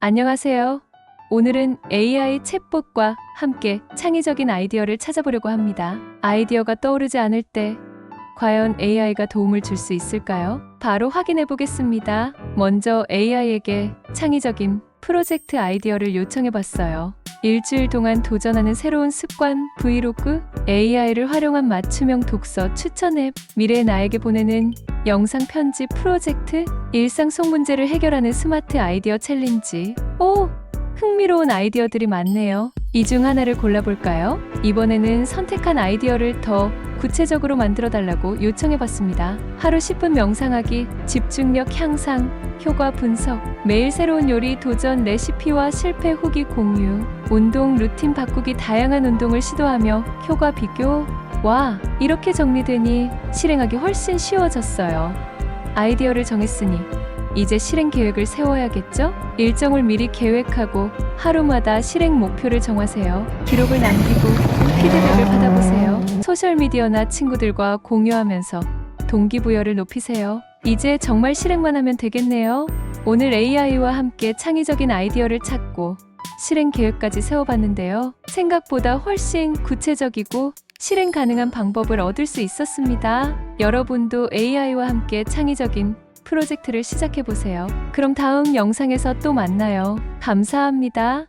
안녕하세요. 오늘은 AI 챗봇과 함께 창의적인 아이디어를 찾아보려고 합니다. 아이디어가 떠오르지 않을 때 과연 AI가 도움을 줄 수 있을까요? 바로 확인해 보겠습니다. 먼저 AI에게 창의적인 프로젝트 아이디어를 요청해 봤어요. 일주일 동안 도전하는 새로운 습관 브이로그, AI를 활용한 맞춤형 독서 추천 앱, 미래의 나에게 보내는 영상 편집 프로젝트, 일상 속 문제를 해결하는 스마트 아이디어 챌린지. 오! 흥미로운 아이디어들이 많네요. 이 중 하나를 골라볼까요? 이번에는 선택한 아이디어를 더 구체적으로 만들어 달라고 요청해 봤습니다. 하루 10분 명상하기, 집중력 향상, 효과 분석, 매일 새로운 요리 도전 레시피와 실패 후기 공유, 운동 루틴 바꾸기 다양한 운동을 시도하며 효과 비교. 와, 이렇게 정리되니 실행하기 훨씬 쉬워졌어요. 아이디어를 정했으니 이제 실행 계획을 세워야겠죠? 일정을 미리 계획하고 하루마다 실행 목표를 정하세요. 기록을 남기고 피드백을 받아보세요. 소셜미디어나 친구들과 공유하면서 동기부여를 높이세요. 이제 정말 실행만 하면 되겠네요. 오늘 AI와 함께 창의적인 아이디어를 찾고 실행 계획까지 세워봤는데요. 생각보다 훨씬 구체적이고 실행 가능한 방법을 얻을 수 있었습니다. 여러분도 AI와 함께 창의적인 프로젝트를 시작해보세요. 그럼 다음 영상에서 또 만나요. 감사합니다.